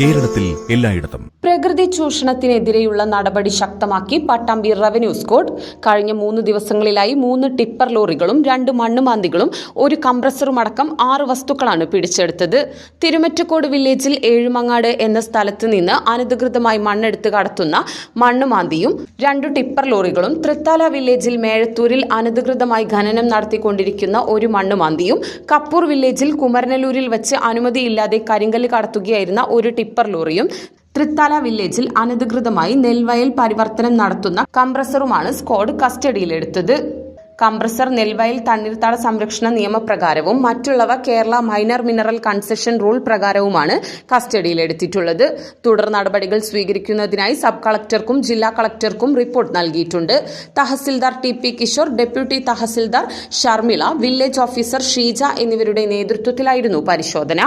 കേരളത്തിൽ എല്ലായിടത്തും. പ്രകൃതി ചൂഷണത്തിനെതിരെയുള്ള നടപടി ശക്തമാക്കി പട്ടാമ്പി റവന്യൂ സ്കോഡ്. കഴിഞ്ഞ മൂന്ന് ദിവസങ്ങളിലായി മൂന്ന് ടിപ്പർ ലോറികളും രണ്ട് മണ്ണുമാന്തികളും ഒരു കംപ്രസറും അടക്കം ആറ് വസ്തുക്കളാണ് പിടിച്ചെടുത്തത്. തിരുമറ്റക്കോട് വില്ലേജിൽ ഏഴുമങ്ങാട് എന്ന സ്ഥലത്ത് നിന്ന് അനധികൃതമായി മണ്ണെടുത്ത് കടത്തുന്ന മണ്ണുമാന്തിയും രണ്ട് ടിപ്പർ ലോറികളും തൃത്താല വില്ലേജിൽ മേഴത്തൂരിൽ അനധികൃതമായി ഖനനം നടത്തിക്കൊണ്ടിരിക്കുന്ന ഒരു മണ്ണുമാന്തിയും കപ്പൂർ വില്ലേജിൽ കുമരനല്ലൂരിൽ വെച്ച് അനുമതിയില്ലാതെ കരിങ്കല്ല് കടത്തുകയായിരുന്ന ഒരു ടിപ്പർ ലോറിയും തൃത്താല വില്ലേജിൽ അനധികൃതമായി നെൽവയൽ പരിവർത്തനം നടത്തുന്ന കംപ്രസറുമാണ് സ്ക്വാഡ് കസ്റ്റഡിയിലെടുത്തത്. കംപ്രസർ നെൽവയൽ തണ്ണീർത്താട സംരക്ഷണ നിയമപ്രകാരവും മറ്റുള്ളവ Kerala minor mineral concession rule പ്രകാരവുമാണ് കസ്റ്റഡിയിലെടുത്തിട്ടുള്ളത്. തുടർ നടപടികൾ സ്വീകരിക്കുന്നതിനായി സബ് കളക്ടർക്കും ജില്ലാ കളക്ടർക്കും റിപ്പോർട്ട് നൽകിയിട്ടുണ്ട്. Tahsildar T P Kishore deputy tahsildar Sharmila village officer Sheeja എന്നിവരുടെ നേതൃത്വത്തിലായിരുന്നു പരിശോധന.